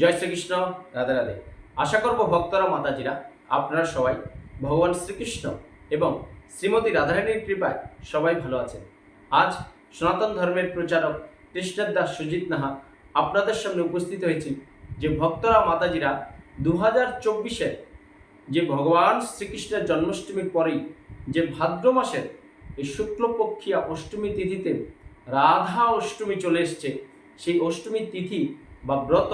জয় শ্রীকৃষ্ণ, রাধে রাধে। আশা করব ভক্তরা, মাতাজিরা, আপনারা সবাই ভগবান শ্রীকৃষ্ণ এবং শ্রীমতী রাধারানীর কৃপায় সবাই ভালো আছেন। আজ সনাতন ধর্মের প্রচারক কৃষ্ণের দাস সুজিত নাহা আপনাদের সামনে উপস্থিত হয়েছি যে ভক্তরা, মাতাজিরা দু হাজার চব্বিশের যে ভগবান শ্রীকৃষ্ণের জন্মাষ্টমীর পরেই যে ভাদ্র মাসের এই শুক্লপক্ষিয়া অষ্টমী তিথিতে রাধা অষ্টমী চলে এসছে, সেই অষ্টমী তিথি বা ব্রত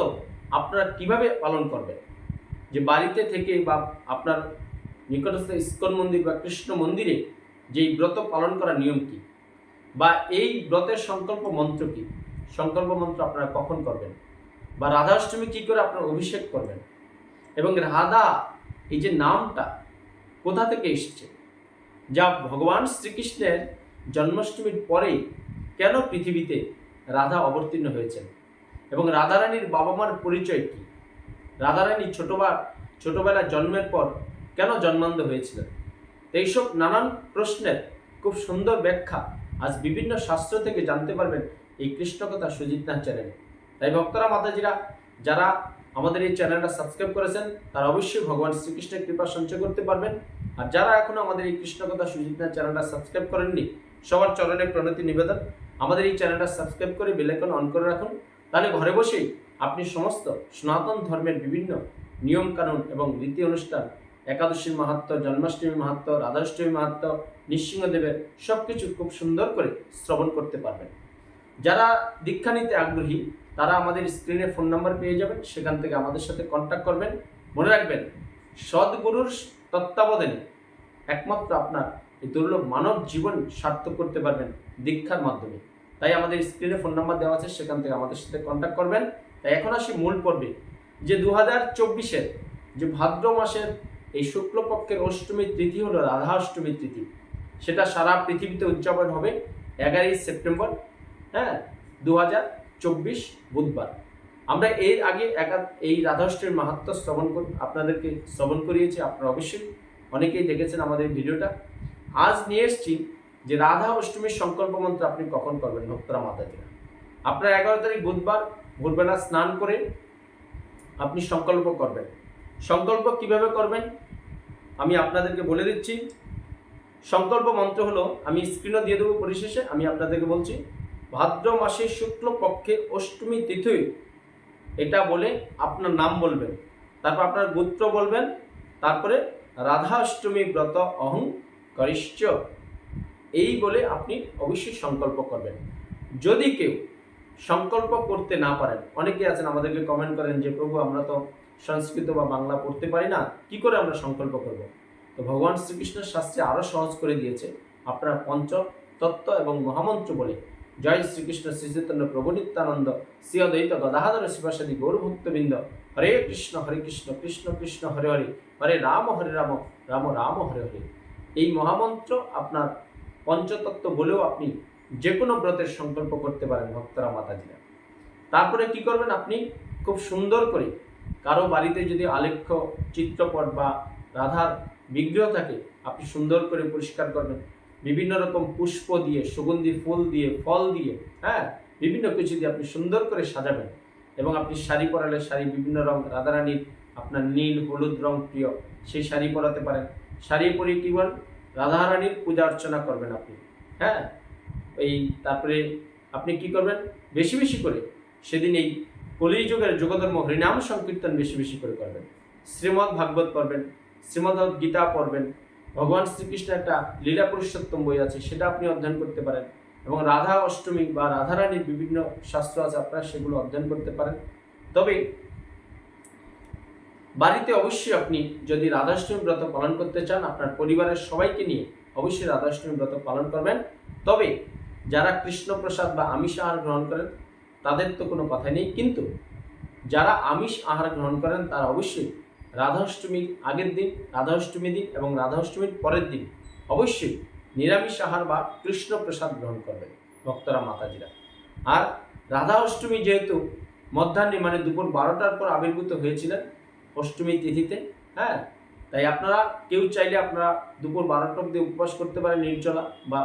আপনারা কীভাবে পালন করবেন? যে বাড়িতে থেকে বা আপনার নিকটস্থ ইস্কন মন্দির বা কৃষ্ণ মন্দিরে যেই ব্রত পালন করার নিয়ম কি? বা এই ব্রতের সংকল্প মন্ত্র কি? সংকল্প মন্ত্র আপনারা কখন করবেন? বা রাধা অষ্টমী কী করে আপনারা অভিষেক করবেন? এবং রাধা, এই যে নামটা, কোথা থেকে এসছে? যা ভগবান শ্রীকৃষ্ণের জন্মাষ্টমীর পরে কেন পৃথিবীতে রাধা অবতীর্ণ হয়েছেন? এবং রাধারানীর বাবা মার পরিচয় কী? রাধারানী ছোটবা, ছোটবেলায় জন্মের পর কেন জন্মান্ধ হয়েছিলেন? এইসব নানান প্রশ্নের খুব সুন্দর ব্যাখ্যা আজ বিভিন্ন শাস্ত্র থেকে জানতে পারবেন এই কৃষ্ণকথা সুজিত নাথ চ্যানেলে। তাই ভক্তরা, মাতাজিরা, যারা আমাদের এই চ্যানেলটা সাবস্ক্রাইব করেছেন, তারা অবশ্যই ভগবান শ্রীকৃষ্ণের কৃপা সঞ্চয় করতে পারবেন। আর যারা এখনও আমাদের এই কৃষ্ণকথা সুজিত নাথ চ্যানেলটা সাবস্ক্রাইব করেননি, সবার চরণে প্রণতি নিবেদন। আমাদের এই চ্যানেলটা সাবস্ক্রাইব করে বেলাইকন অন করে রাখুন। তাহলে ঘরে বসেই আপনি সমস্ত সনাতন ধর্মের বিভিন্ন নিয়মকানুন এবং রীতি অনুষ্ঠান একাদশীর মাহাত্ম জন্মাষ্টমী মাহাত্ম রাধাষ্টমী মাহাত্ম নৃসিংহদেবের সব কিছু খুব সুন্দর করে শ্রবণ করতে পারবেন। যারা দীক্ষা নিতে আগ্রহী, তারা আমাদের স্ক্রিনে ফোন নাম্বার পেয়ে যাবেন, সেখান থেকে আমাদের সাথে কন্ট্যাক্ট করবেন। মনে রাখবেন, সদ্গুরুর তত্ত্বাবধানে একমাত্র আপনার এই দুর্লভ মানব জীবন সার্থক করতে পারবেন দীক্ষার মাধ্যমে। তাই আমাদের স্ক্রিনে ফোন নাম্বার দেওয়া আছে, সেখান থেকে আমাদের সাথে কন্ট্যাক্ট করবেন। তাই এখন আসি মূল পর্বে, যে দু হাজার চব্বিশের, যে ভাদ্র মাসের এই শুক্লপক্ষের অষ্টমীর তিথি হলো রাধা অষ্টমীর তিথি। সেটা সারা পৃথিবীতে উদযাপন হবে এগারোই সেপ্টেম্বর হ্যাঁ দু হাজার চব্বিশ বুধবার। আমরা এর আগে একা এই রাধাষ্টমীর মাহাত্ম শ্রবণ কর, আপনাদেরকে শ্রবণ করিয়েছি, আপনারা অবশ্যই অনেকেই দেখেছেন আমাদের ভিডিওটা। আজ নিয়ে এসেছি যে রাধা অষ্টমীর সংকল্প মন্ত্র আপনি কখন করবেন? ভক্তরা মাতাজিরা আপনার এগারো তারিখ বুধবার, ভোরবেলা স্নান করে আপনি সংকল্প করবেন। সংকল্প কীভাবে করবেন? আমি আপনাদেরকে বলে দিচ্ছি। সংকল্প মন্ত্র হলো, আমি স্ক্রিনও দিয়ে দেবো পরিশেষে, আমি আপনাদেরকে বলছি, ভাদ্র মাসের শুক্ল পক্ষে অষ্টমী তিথি, এটা বলে আপনার নাম বলবেন। তারপর আপনার গোত্র বলবেন, তারপরে রাধা অষ্টমী ব্রত অহং করিশ্চ এই বলে আপনি অবশ্যই সংকল্প করবেন। যদি কেউ সংকল্প করতে না পারেন, অনেকে আছেন আমাদেরকে কমেন্ট করেন যে, প্রভু, আমরা তো সংস্কৃত বা বাংলা পড়তে পারি না, কি করে আমরা সংকল্প করব? তো ভগবান শ্রীকৃষ্ণের শাস্ত্রে আরও সহজ করে দিয়েছে, আপনারা পঞ্চ তত্ত্ব এবং মহামন্ত্র বলে। জয় শ্রীকৃষ্ণ শ্রীচৈতন্য প্রভু নিত্যানন্দ শ্রী অদ্বৈত গদাধর শিবাসাদি গৌরভক্তবৃন্দ। হরে কৃষ্ণ হরে কৃষ্ণ কৃষ্ণ কৃষ্ণ, হরে হরে। হরে রাম হরে রাম রাম রাম, হরে হরে। এই মহামন্ত্র আপনার পঞ্চতত্ত্ব বলেও আপনি যে কোনো ব্রতের সংকল্প করতে পারেন ভক্তরা মাতাজিরা। তারপরে কি করবেন আপনি? খুব সুন্দর করে কারও বাড়িতে যদি আলেখ্য চিত্রপট বা রাধার বিগ্রহ থাকে, আপনি সুন্দর করে পরিষ্কার করবেন। বিভিন্ন রকম পুষ্প দিয়ে, সুগন্ধি ফুল দিয়ে, ফল দিয়ে হ্যাঁ? বিভিন্ন কিছু দিয়ে আপনি সুন্দর করে সাজাবেন। এবং আপনি শাড়ি পরালে শাড়ি বিভিন্ন রং, রাধারানীর আপনার নীল, হলুদ রং প্রিয়, সেই শাড়ি পরাতে পারেন। শাড়ি পরে কী বলেন রাধারানীর পূজা অর্চনা করবেন আপনি। হ্যাঁ? এই তারপরে আপনি কি করবেন? বেশি বেশি করে সেদিন এই কলিযুগের যোগধর্ম হরিনাম সংকীর্তন বেশি বেশি করে করবেন। শ্রীমদ্ ভাগবত পড়বেন, শ্রীমদ্ গীতা পড়বেন, ভগবান শ্রীকৃষ্ণ একটা লীলা পুরুষোত্তম বই আছে, সেটা আপনি অধ্যয়ন করতে পারেন এবং রাধা অষ্টমী বা রাধারানীর বিভিন্ন শাস্ত্র আছে, আপনারা সেগুলো অধ্যয়ন করতে পারেন। তবে বাড়িতে অবশ্যই আপনি যদি রাধাষ্টমী ব্রত পালন করতে চান, আপনার পরিবারের সবাইকে নিয়ে অবশ্যই রাধাষ্টমী ব্রত পালন করবেন। তবে যারা কৃষ্ণপ্রসাদ বা আমিষ আহার গ্রহণ করেন, তাদের তো কোনো কথা নেই। কিন্তু যারা আমিষ আহার গ্রহণ করেন, তারা অবশ্যই রাধাষ্টমীর আগের দিন, রাধাষ্টমী দিন এবং রাধাষ্টমীর পরের দিন অবশ্যই নিরামিষ আহার বা কৃষ্ণপ্রসাদ গ্রহণ করবেন ভক্তরা, মাতাজিরা। আর রাধা অষ্টমী যেহেতু মধ্যাহ্নে মানে দুপুর বারোটার পর আবির্ভূত হয়েছিলেন অষ্টমী তিথিতে হ্যাঁ? তাই আপনারা, কেউ চাইলে আপনারা দুপুর বারোটা অব্দি উপবাস করতে পারেন নির্জলা বা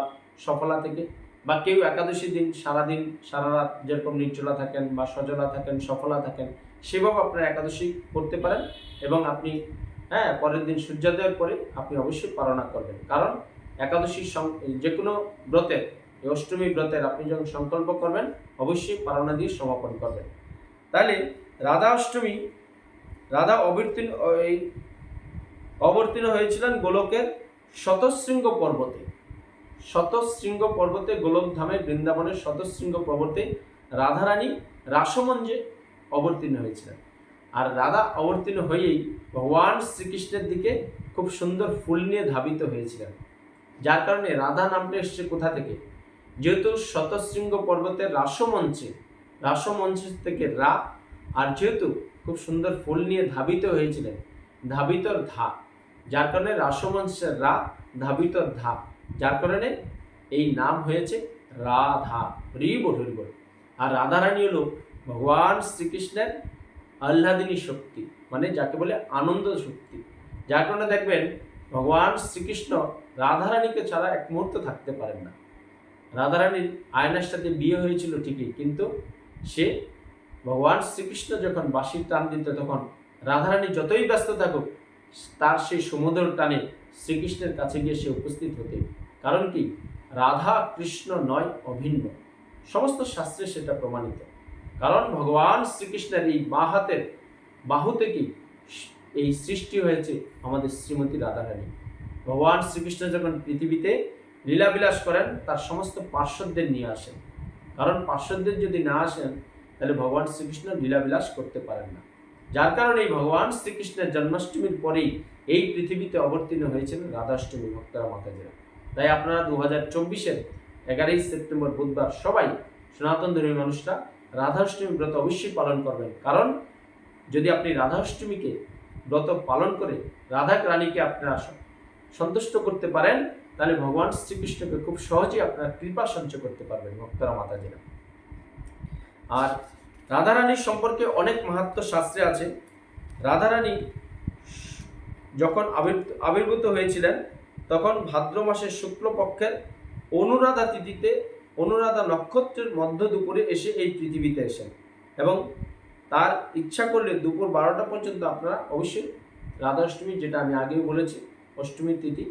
সফলা থেকে, বা কেউ একাদশী দিন, সারাদিন সারা রাত যেরকম নির্জলা থাকেন বা সজলা থাকেন, সফলা থাকেন, সেভাবে আপনারা একাদশী করতে পারেন এবং আপনি হ্যাঁ পরের দিন সূর্যোদয়ের পরে আপনি অবশ্যই পালনা করবেন। কারণ একাদশীর যে কোনো ব্রতের অষ্টমী ব্রতের আপনি যখন সংকল্প করবেন, অবশ্যই পালনা দিয়ে সমাপন করবেন। তাহলে রাধা অষ্টমী রাধা অবতীর্ণ এই অবতীর্ণ হয়েছিলেন গোলকের শতশৃঙ্গ পর্বতে। শতশৃঙ্গ পর্বতে গোলকধামে বৃন্দাবনের শতশৃঙ্গ পর্বতে রাধারানী রাসমঞ্জে অবতীর্ণ হয়েছিলেন। আর রাধা অবতীর্ণ হয়েই ভগবান শ্রীকৃষ্ণের দিকে খুব সুন্দর ফুল নিয়ে ধাবিত হয়েছিলেন। যার কারণে রাধা নামটা এসছে কোথা থেকে? যেহেতু শতশৃঙ্গ পর্বতের রাসমঞ্চে, রাসমঞ্চ থেকে রা, আর যেহেতু খুব সুন্দর ফুল নিয়ে ধাবিত হয়েছিলেন। ধাবিতর ধা, যার কারণে রাসমঞ্চের রা ধাবিতর ধা, যার কারণে এই নাম হয়েছে রাধা হরিব হরিব আর রাধারানী হলো ভগবান শ্রীকৃষ্ণের আহ্লাদিনী শক্তি মানে যাকে বলে আনন্দ শক্তি। যার কারণে দেখবেন ভগবান শ্রীকৃষ্ণ রাধারানীকে ছাড়া এক মুহূর্ত থাকতে পারেন না। রাধারানীর আয়নার সাথে বিয়ে হয়েছিল ঠিকই, কিন্তু সে ভগবান শ্রীকৃষ্ণ যখন বাঁশির টান দিত তখন রাধারানী যতই ব্যস্ত থাকুক, তার সেই সমুদ্র টানে শ্রীকৃষ্ণের কাছে গিয়ে সে উপস্থিত হতে। কারণ কি? রাধা কৃষ্ণ নয়, অভিন্ন। সমস্ত শাস্ত্রে সেটা প্রমাণিত। কারণ ভগবান শ্রীকৃষ্ণের এই বা হাতের বাহু থেকেই এই সৃষ্টি হয়েছে আমাদের শ্রীমতী রাধারানী। ভগবান শ্রীকৃষ্ণ যখন পৃথিবীতে লীলাবিলাস করেন, তার সমস্ত পার্শ্বদের নিয়ে আসেন। কারণ পার্শ্বদের যদি না আসেন তাহলে ভগবান শ্রীকৃষ্ণ লীলাবিলাস করতে পারেন না। যার কারণে ভগবান শ্রীকৃষ্ণের জন্মাষ্টমীর পরেই এই পৃথিবীতে অবতীর্ণ হয়েছেন রাধাষ্টমী ভক্তরা মাতাজিরা তাই আপনারা দু হাজার চব্বিশের এগারোই সেপ্টেম্বর বুধবার সবাই সনাতন ধর্মী মানুষরা রাধাষ্টমী ব্রত অবশ্যই পালন করবেন। কারণ যদি আপনি রাধাষ্টমীকে ব্রত পালন করে রাধা রানীকে আপনারা সন্তুষ্ট করতে পারেন, তাহলে ভগবান শ্রীকৃষ্ণকে খুব সহজেই আপনারা কৃপা সঞ্চয় করতে পারবেন ভক্তরা মাতাজিরা। আর রাধারানীর সম্পর্কে অনেক মাহাত্ম শাস্ত্রে আছে। রাধারানী যখন আবির- আবির্ভূত হয়েছিলেন, তখন ভাদ্র মাসের শুক্লপক্ষের অনুরাধা তিথিতে অনুরাধা নক্ষত্রের মধ্য দুপুরে এসে এই পৃথিবীতে এসেন এবং তার ইচ্ছা করলে দুপুর বারোটা পর্যন্ত আপনারা অবশ্যই রাধা অষ্টমী যেটা আমি আগেও বলেছি, অষ্টমীর তিথি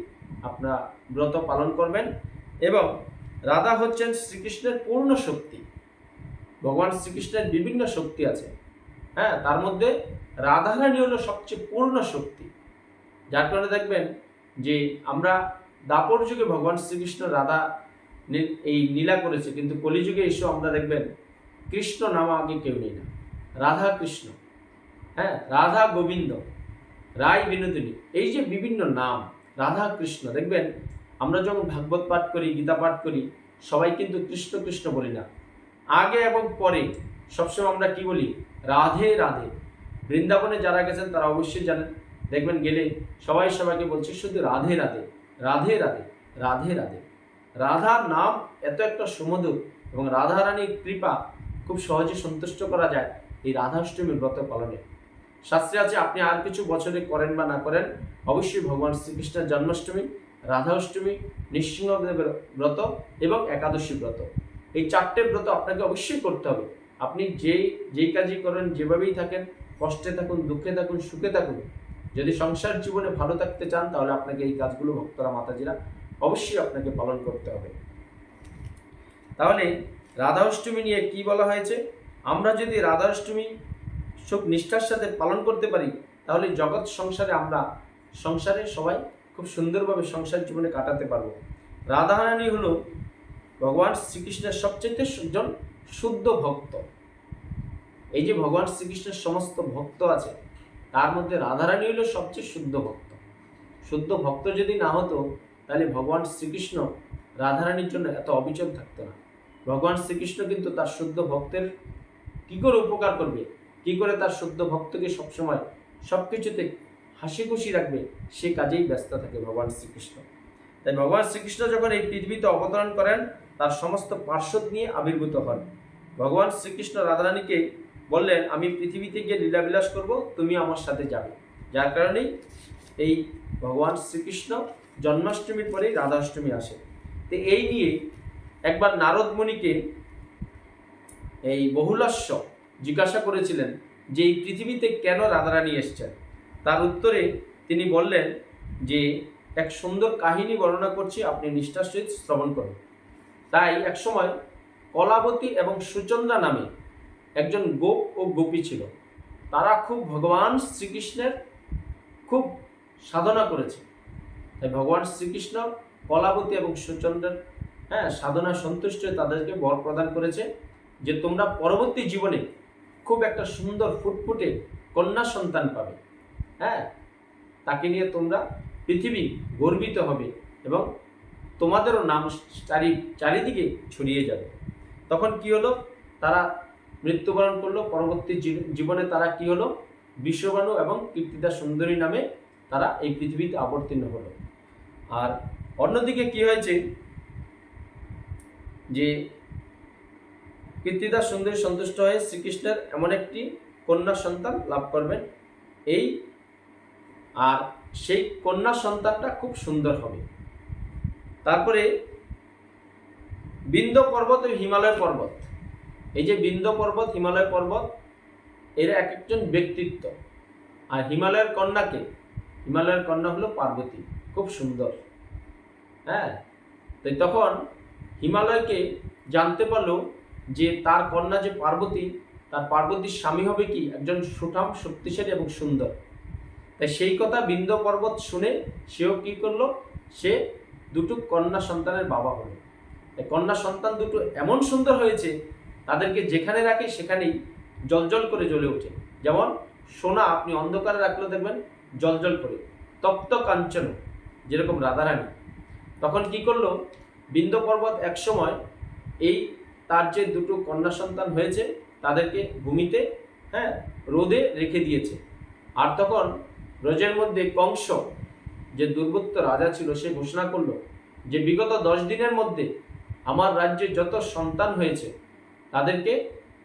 আপনারা ব্রত পালন করবেন এবং রাধা হচ্ছেন শ্রীকৃষ্ণের পূর্ণ শক্তি। ভগবান শ্রীকৃষ্ণের বিভিন্ন শক্তি আছে। হ্যাঁ তার মধ্যে রাধারানী হলো সবচেয়ে পূর্ণ শক্তি। যার কারণে দেখবেন যে আমরা দাপর যুগে ভগবান শ্রীকৃষ্ণ রাধা এই লীলা করেছে, কিন্তু কলিযুগে এসেও আমরা দেখবেন কৃষ্ণ নাম আগে কেউ নেই না। রাধা কৃষ্ণ। হ্যাঁ রাধা গোবিন্দ রায় বিনোদিনী, এই যে বিভিন্ন নাম, রাধা কৃষ্ণ, দেখবেন আমরা যখন ভাগবত পাঠ করি, গীতা পাঠ করি, সবাই কিন্তু কৃষ্ণ কৃষ্ণ বলি না। আগে এবং পরে সবসময় আমরা কি বলি? রাধে রাধে। বৃন্দাবনে যারা গেছেন, তারা অবশ্যই জানেন। দেখবেন গেলে সবাই সবাইকে বলছে, শুধু রাধে রাধে রাধে রাধে রাধে রাধে। রাধার নাম এত একটা সুমধুর এবং রাধারানীর কৃপা খুব সহজে সন্তুষ্ট করা যায় এই রাধাষ্টমীর ব্রত পালনে। শাস্ত্রে আছে, আপনি আর কিছু বছরে করেন বা না করেন, অবশ্যই ভগবান শ্রীকৃষ্ণের জন্মাষ্টমী রাধা অষ্টমী নৃসিংহদেবের ব্রত এবং একাদশী ব্রত। এই চারটে ব্রত আপনাকে অবশ্যই করতে হবে। আপনি যেই যেই কাজই করেন, যেভাবেই থাকেন, কষ্টে থাকুন, দুঃখে থাকুন, সুখে থাকুন, যদি সংসার জীবনে ভালো থাকতে চান, তাহলে আপনাকে এই কাজগুলো ভক্তরা মাতাজিরা অবশ্যই আপনাকে পালন করতে হবে। তাহলে রাধা অষ্টমী নিয়ে কি বলা হয়েছে? আমরা যদি রাধা অষ্টমী সুখ নিষ্ঠার সাথে পালন করতে পারি, তাহলে জগৎ সংসারে আমরা সংসারে সবাই খুব সুন্দরভাবে সংসার জীবনে কাটাতে পারব। রাধারানী হলো ভগবান শ্রীকৃষ্ণের সবচেয়ে একজন শুদ্ধ ভক্ত। এই যে ভগবান শ্রীকৃষ্ণের সমস্ত ভক্ত আছে, তার মধ্যে রাধারানী হলো সবচেয়ে শুদ্ধ ভক্ত। শুদ্ধ ভক্ত যদি না হতো, তাহলে ভগবান শ্রীকৃষ্ণ রাধারানীর জন্য এত অবিচল থাকতো না। ভগবান শ্রীকৃষ্ণ কিন্তু তার শুদ্ধ ভক্তের কি করে উপকার করবে? কি করে তার শুদ্ধ ভক্তকে সবসময় সব কিছুতে হাসি খুশি রাখবে? সে কাজেই ব্যস্ত থাকে ভগবান শ্রীকৃষ্ণ। তাই ভগবান শ্রীকৃষ্ণ যখন এই পৃথিবীতে অবতরণ করেন, তার সমস্ত পার্শ্বদ নিয়ে আবির্ভূত হন। ভগবান শ্রীকৃষ্ণ রাধারানীকে বললেন, আমি পৃথিবীতে গিয়ে লীলাবিলাস করব, তুমি আমার সাথে যাবে। যার কারণেই এই ভগবান শ্রীকৃষ্ণ জন্মাষ্টমীর পরেই রাধাষ্টমী আসে। তো এই নিয়ে একবার নারদ মুনিকে এই বহুলাস্য জিজ্ঞাসা করেছিলেন যে, এই পৃথিবীতে কেন রাধারানী এসছেন? তার উত্তরে তিনি বললেন যে এক সুন্দর কাহিনী বর্ণনা করছি, আপনি নিষ্ঠার সহিত শ্রবণ করুন। তাই একসময় কলাবতী এবং সুচন্দ্রা নামে একজন গোপ ও গোপী ছিল। তারা খুব ভগবান শ্রীকৃষ্ণের খুব সাধনা করেছে। তাই ভগবান শ্রীকৃষ্ণ কলাবতী এবং সুচন্দ্রের হ্যাঁ সাধনা সন্তুষ্ট তাদেরকে বর প্রদান করেছে যে তোমরা পরবর্তী জীবনে খুব একটা সুন্দর ফুটফুটে কন্যা সন্তান পাবে। হ্যাঁ তাকে নিয়ে তোমরা পৃথিবী গর্বিত হবে এবং তোমাদেরও নাম চারি, চারিদিকে ছড়িয়ে যাবে। তখন কি হলো? তারা মৃত্যুবরণ করল। পরবর্তী জীবনে তারা কি হলো? বিশ্ববানু এবং কীর্তিদা সুন্দরী নামে তারা এই পৃথিবীতে অবতীর্ণ হলো। আর অন্যদিকে কি হয়েছে? যে কীর্তিদা সুন্দরী সন্তুষ্ট হয়ে শ্রীকৃষ্ণের এমন একটি কন্যা সন্তান লাভ করবেন। এই আর সেই কন্যা সন্তানটা খুব সুন্দর হবে। তারপরে বিন্দ পর্বত হিমালয় পর্বত। এই যে বিন্দ পর্বত, হিমালয় পর্বত, এরা এক একজন ব্যক্তিত্ব। আর হিমালয়ের কন্যাকে, হিমালয়ের কন্যা হলো পার্বতী, খুব সুন্দর। হ্যাঁ? তো তখন হিমালয়কে জানতে পারল যে তার কন্যা যে পার্বতী, তার পার্বতীর স্বামী হবে কি? একজন সুঠাম, শক্তিশালী এবং সুন্দর। তাই সেই কথা বিন্দ পর্বত শুনে সেও কি করল? সে দুটো কন্যা সন্তানের বাবা হলো। এই কন্যা সন্তান দুটো এমন সুন্দর হয়েছে, তাদেরকে যেখানে রাখে সেখানেই জলজল করে জ্বলে ওঠে। যেমন সোনা আপনি অন্ধকারে রাখলে দেখবেন জলজল করে, তপ্ত কাঞ্চন, যেরকম রাধারানী। তখন কি করল? বিন্দ পর্বত একসময় এই তার যে দুটো কন্যা সন্তান হয়েছে, তাদেরকে ভূমিতে হ্যাঁ রোদে রেখে দিয়েছে। আর তখন রোজের মধ্যে কংস, যে দুর্বৃত্ত রাজা ছিল, সে ঘোষণা করল যে বিগত দশ দিনের মধ্যে আমার রাজ্যে যত সন্তান হয়েছে, তাদেরকে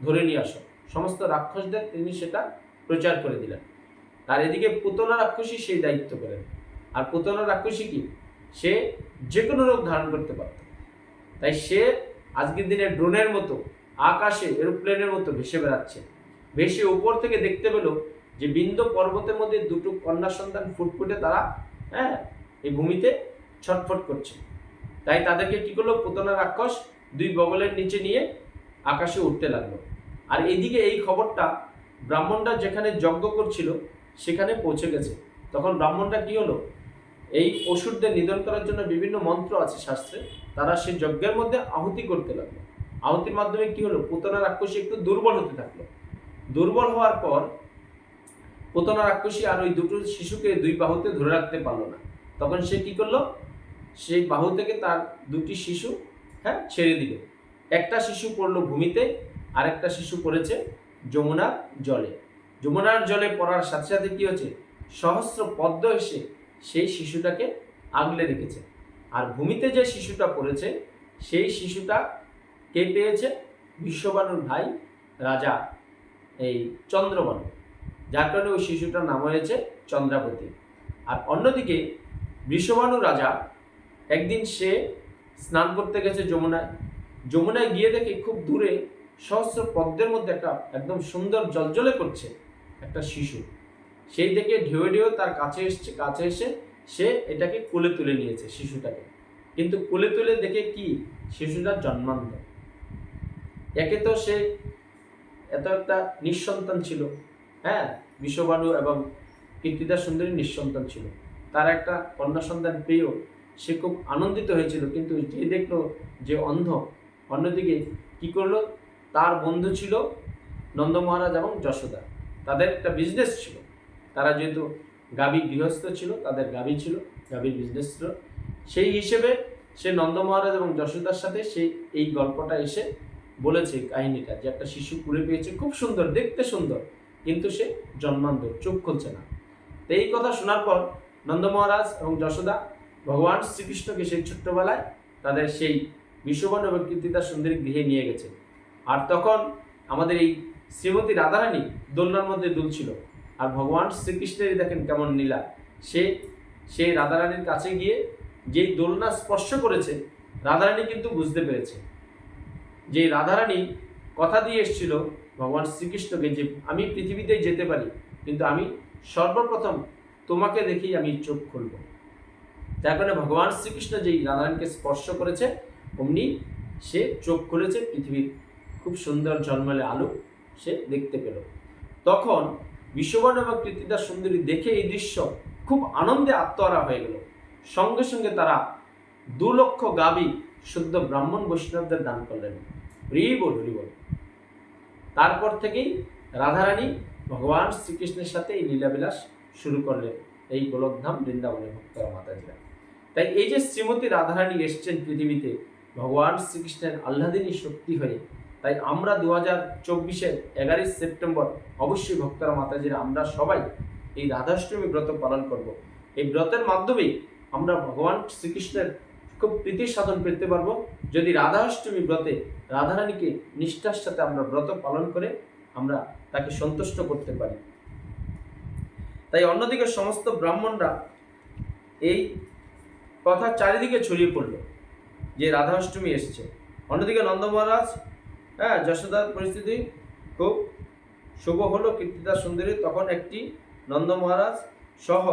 ধরে নিয়ে আসো। সমস্ত রাক্ষসদের তিনি সেটা প্রচার করে দিলেন। তার এদিকে পুতনা রাক্ষসী সেই দায়িত্ব পেলেন। আর পুতনা রাক্ষসী কি? সে যে কোনো রূপ ধারণ করতে পারত। তাই সে আজকের দিনে ড্রোনের মতো, আকাশে এরোপ্লেনের মতো ভেসে বেড়াচ্ছে। ভেসে উপর থেকে দেখতে পেল যে বিন্দ পর্বতের মধ্যে দুটো কন্যা সন্তান ফুটফুটে তারা হ্যাঁ এই ভূমিতে ছটফট করছে। তাই তাদেরকে কি করল? পুতনা রাক্ষস দুই বগলের নিচে নিয়ে আকাশে উঠতে লাগল। আর এদিকে এই খবরটা ব্রাহ্মণরা যেখানে যজ্ঞ করছিল, সেখানে পৌঁছে গেছে। তখন ব্রাহ্মণরা কি হলো? এই অসুরদের নিধন করার জন্য বিভিন্ন মন্ত্র আছে শাস্ত্রে। তারা সেই যজ্ঞের মধ্যে আহুতি করতে লাগল। আহুতির মাধ্যমে কি হলো? পুতনা রাক্ষসী একটু দুর্বল হতে থাকল। দুর্বল হওয়ার পর পুতনা রাক্ষসী আর ওই দুটো শিশুকে দুই বাহুতে ধরে রাখতে পারল না। তখন সে কি করল? সেই বাহু থেকে তার দুটি শিশু হ্যাঁ ছেড়ে দিল। একটা শিশু পড়ল ভূমিতে আর একটা শিশু পড়েছে যমুনার জলে। যমুনার জলে পড়ার সাথে সাথে কী হচ্ছে সহস্র পদ্ম এসে সেই শিশুটাকে আগলে রেখেছে। আর ভূমিতে যে শিশুটা পড়েছে, সেই শিশুটা কে পেয়েছে? বিশ্ববানুর ভাই রাজা, এই চন্দ্রবানু। যার কারণে ওই শিশুটার নাম হয়েছে চন্দ্রাবতী। আর অন্যদিকে বিশ্ববানু রাজা, একদিন সে স্নান করতে গেছে যমুনায়। যমুনায় গিয়ে দেখে খুব দূরে সহস্র পদ্মের মধ্যে একটা একদম সুন্দর জলজলে করছে একটা শিশু। সেই দেখে ঢেউ ঢেউ তার কাছে এসছে, কাছে এসে সে এটাকে কোলে তুলে নিয়েছে শিশুটাকে। কিন্তু কোলে তুলে দেখে কি? শিশুটা জন্মান্ধ। একে তো সে এত একটা নিঃসন্তান ছিল। হ্যাঁ বিশ্ববানু এবং কীর্তিদা সুন্দরী নিঃসন্তান ছিল। তার একটা কন্যা সন্তান পেয়েও সে খুব আনন্দিত হয়েছিল, কিন্তু যে দেখল যে অন্ধ, অন্যদিকে কি করল? তার বন্ধু ছিল নন্দ মহারাজ এবং যশোদা। তাদের একটা বিজনেস ছিল। তারা যেহেতু গাভী গৃহস্থ ছিল, তাদের গাভী ছিল, গাভীর বিজনেস ছিল। সেই হিসেবে সে নন্দ মহারাজ এবং যশোদার সাথে সে এই গল্পটা এসে বলেছে কাহিনীটা, যে একটা শিশু কুড়ে পেয়েছে, খুব সুন্দর, দেখতে সুন্দর। কিন্তু সে জন্মান্ধ চোখ খুলছে না। তো এই কথা শোনার পর নন্দ মহারাজ এবং যশোদা ভগবান শ্রীকৃষ্ণকে সেই ছোট্টবেলায় তাদের সেই বিশ্ববন এবং কীর্তিদা সুন্দরী গৃহে নিয়ে গেছে। আর তখন আমাদের এই শ্রীমতী রাধারানী দোলনার মধ্যে দুলছিল। আর ভগবান শ্রীকৃষ্ণেরই দেখেন কেমন নীলা সে সেই রাধারানীর কাছে গিয়ে যেই দোলনা স্পর্শ করেছে, রাধারানী কিন্তু বুঝতে পেরেছে। যে রাধারানী কথা দিয়ে এসেছিল ভগবান শ্রীকৃষ্ণকে যে আমি পৃথিবীতে যেতে পারি, কিন্তু আমি সর্বপ্রথম তোমাকে দেখেই আমি চোখ খুলব। যার কারণে ভগবান শ্রীকৃষ্ণ যেই রাধারানীকে স্পর্শ করেছে, অমনি সে চোখ খুলেছে, পৃথিবীর খুব সুন্দর জন্মালে আলো সে দেখতে পেল। তখন বিশ্ববর্ণ এবং কৃতিদা সুন্দরী দেখে এই দৃশ্য খুব আনন্দে আত্মহারা হয়ে গেল। সঙ্গে সঙ্গে তারা দু লক্ষ গাবি শুদ্ধ ব্রাহ্মণ বৈষ্ণবদের দান করলেন। হরিবল হরিবল তারপর থেকেই রাধারানী ভগবান শ্রীকৃষ্ণের সাথে এই লীলাবিলাস শুরু করলেন, এই গোলকধাম বৃন্দাবনে ভক্তরা মাতাজিরা। তাই এই যে শ্রীমতী রাধারানী এসছেন পৃথিবীতে, ভগবান শ্রীকৃষ্ণের আহ্লাদিনী শক্তি হয়ে, তাই আমরা দু হাজার চব্বিশের এগারোই সেপ্টেম্বর অবশ্যই ভক্তরা মাতাজিরা, আমরা সবাই এই রাধাষ্টমী ব্রত পালন করব। এই ব্রতের মাধ্যমেই আমরা ভগবান শ্রীকৃষ্ণের খুব প্রীতি সাধন পেতে পারব। যদি রাধাষ্টমী ব্রতে রাধারানীকে নিষ্ঠার সাথে আমরা ব্রত পালন করে আমরা তাকে সন্তুষ্ট করতে পারি। তাই অন্যদিকে সমস্ত ব্রাহ্মণরা এই কথা চারিদিকে ছড়িয়ে পড়ল যে রাধাষ্টমী এসছে। অন্যদিকে নন্দ মহারাজ হ্যাঁ যশোদার পরিস্থিতি খুব শুভ হলো কীর্তিদা সুন্দরী। তখন একটি নন্দ মহারাজ সহ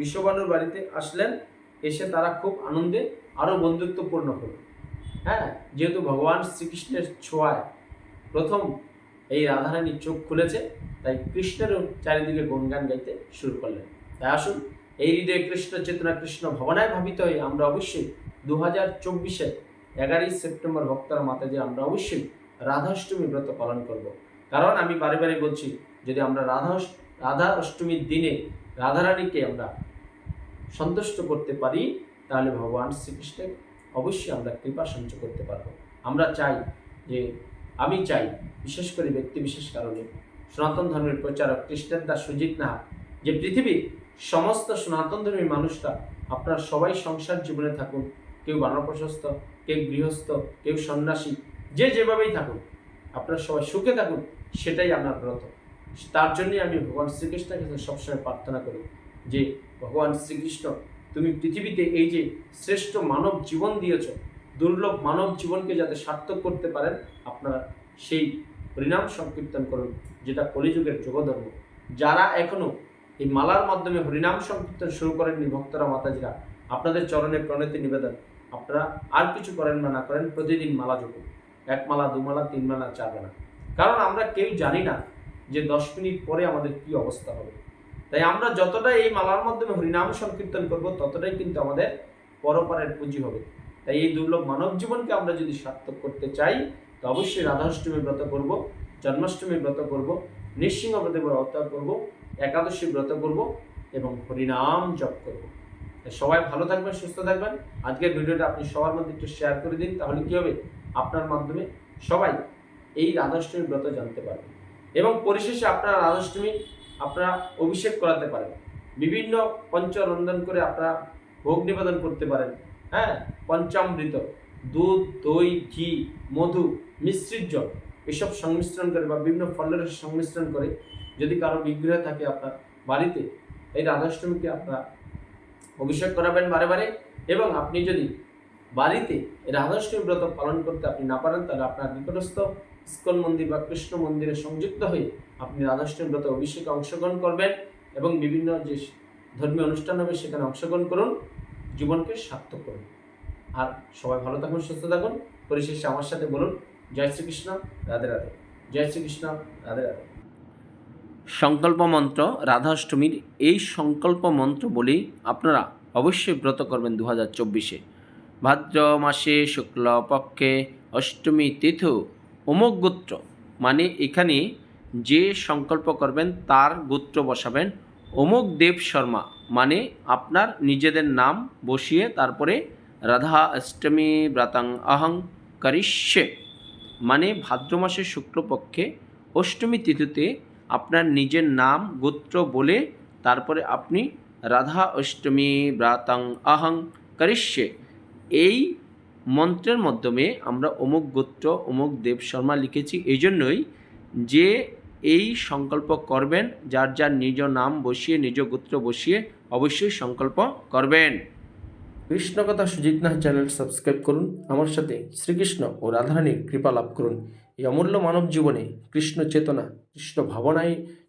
বিশ্ববানুর বাড়িতে আসলেন। এসে তারা খুব আনন্দে আরও বন্ধুত্বপূর্ণ হলো। হ্যাঁ যেহেতু ভগবান শ্রীকৃষ্ণের ছোঁয়ায় প্রথম এই রাধারানী চোখ খুলেছে, তাই কৃষ্ণেরও চারিদিকে গুণগান গাইতে শুরু করলেন। তাই আসুন, এই হৃদয়ে কৃষ্ণ চেতনা কৃষ্ণ ভবনায় ভাবিত হয়ে আমরা অবশ্যই দু হাজার চব্বিশে এগারোই সেপ্টেম্বর ভক্তার ভক্তরা মাতাজি আমরা অবশ্যই রাধাষ্টমী ব্রত পালন করব। কারণ আমি বারে বারে বলছি, যদি আমরা রাধা রাধা অষ্টমীর দিনে রাধারানীকে আমরা সন্তুষ্ট করতে পারি, তাহলে ভগবান শ্রীকৃষ্ণের অবশ্যই আমরা কৃপা সঞ্চয় করতে পারব। আমরা চাই যে, আমি চাই, বিশেষ করে ব্যক্তি বিশেষ কারণে, সনাতন ধর্মের প্রচারক কৃষ্ণের দাস সুজিত নাহা, যে পৃথিবীর সমস্ত সনাতন ধর্মী মানুষরা আপনার সবাই সংসার জীবনে থাকুন, কেউ বানপ্রশস্ত, কেউ গৃহস্থ, কেউ সন্ন্যাসী, যে যেভাবেই থাকুন, আপনারা সবাই সুখে থাকুন, সেটাই আপনার ব্রত। তার জন্যই আমি ভগবান শ্রীকৃষ্ণের কাছে সবসময় প্রার্থনা করি যে ভগবান শ্রীকৃষ্ণ, তুমি পৃথিবীতে এই যে শ্রেষ্ঠ মানব জীবন দিয়েছ, দুর্লভ মানব জীবনকে যাতে সার্থক করতে পারেন, আপনারা সেই হরিনাম সংকীর্তন করুন, যেটা কলিযুগের যোগধর্ম। যারা এখনও এই মালার মাধ্যমে হরিনাম সংকীর্তন শুরু করেননি ভক্তরা, মাতাজিরা, আপনাদের চরণে প্রণতি নিবেদন। আপনারা আর কিছু করেন বা না করেন, প্রতিদিন মালা জপুন এক মালা, দু মালা, তিন মালা, চার মালা। কারণ আমরা কেউ জানি না যে দশ মিনিট পরে আমাদের কি অবস্থা হবে। তাই আমরা যতটা এই মালার মাধ্যমে হরিনাম সংকীর্তন করব, ততটাই কিন্তু আমাদের পরপারের পুঁজি হবে। তাই এই দুর্লভ মানব জীবনকে আমরা যদি সার্থক করতে চাই, তো অবশ্যই রাধাষ্টমী ব্রত করব, জন্মাষ্টমী ব্রত করব, নৃসিংহ ব্রতে ব্রত করব, একাদশী ব্রত করব এবং হরিনাম জপ করব। সবাই ভালো থাকবেন, সুস্থ থাকবেন। আজকের ভিডিওটা আপনি সবার মধ্যে একটু শেয়ার করে দিন, তাহলে কী হবে? আপনার মাধ্যমে সবাই এই রাধাষ্টমী ব্রত জানতে পারবে। এবং পরিশেষে আপনারা রাধাষ্টমী আপনারা অভিষেক করাতে পারেন। বিভিন্ন পঞ্চরন্ধন করে আপনারা ভোগ নিবেদন করতে পারেন। হ্যাঁ? পঞ্চামৃত, দুধ, দই, ঘি, মধু, মিশ্রিত জল, এসব সংমিশ্রণ করে বা বিভিন্ন ফলের সংমিশ্রণ করে যদি কারও বিগ্রহ থাকে আপনার বাড়িতে, এই রাধাষ্টমীকে আপনারা অভিষেক করাবেন বারে বারে এবং আপনি যদি বাড়িতে রাধাষ্টমী ব্রত পালন করতে আপনি না পারেন, তাহলে আপনার নিকটস্থ ইস্কন মন্দির বা কৃষ্ণ মন্দিরে সংযুক্ত হয়ে আপনি রাধাষ্টমী ব্রত অভিষেকে অংশগ্রহণ করবেন এবং বিভিন্ন যে ধর্মীয় অনুষ্ঠান হবে সেখানে অংশগ্রহণ করুন, জীবনকে সার্থক করুন। আর সবাই ভালো থাকুন, সুস্থ থাকুন। পরিশেষে আমার সাথে বলুন, জয় শ্রীকৃষ্ণ, রাধে রাধে। জয় শ্রীকৃষ্ণ, রাধে রাধে। সংকল্প মন্ত্র রাধাষ্টমীর এই সংকল্প মন্ত্র বলেই আপনারা অবশ্যই ব্রত করবেন দু হাজার চব্বিশে। ভাদ্র মাসে, শুক্ল পক্ষে, অষ্টমী তীর্থ অমুক গোত্র মানে এখানে যে সংকল্প করবেন তার গোত্র বসাবেন। অমুক দেব শর্মা মানে আপনার নিজেদের নাম বসিয়ে তারপরে রাধা অষ্টমী ব্রাতাং আহং করিষ্যে মানে ভাদ্র মাসের শুক্লপক্ষে অষ্টমী তিথিতে আপনার নিজের নাম গোত্র বলে তারপরে আপনি রাধা অষ্টমী ব্রাতাং আহং করিষ্যে, এই মন্ত্রের মাধ্যমে আমরা অমুক গোত্র, অমুক দেব শর্মা লিখেছি। এই জন্যই যে এই সংকল্প করবেন, যার যার নিজ নাম বসিয়ে, নিজ গোত্র বসিয়ে অবশ্যই সংকল্প করবেন। কৃষ্ণকথা সুজিত নাথ চ্যানেল সাবস্ক্রাইব করুন। আমার সাথে শ্রীকৃষ্ণ ও রাধারানীর কৃপা লাভ করুন। এই অমূল্য মানব জীবনে কৃষ্ণ চেতনা, কৃষ্ণ ভাবনায়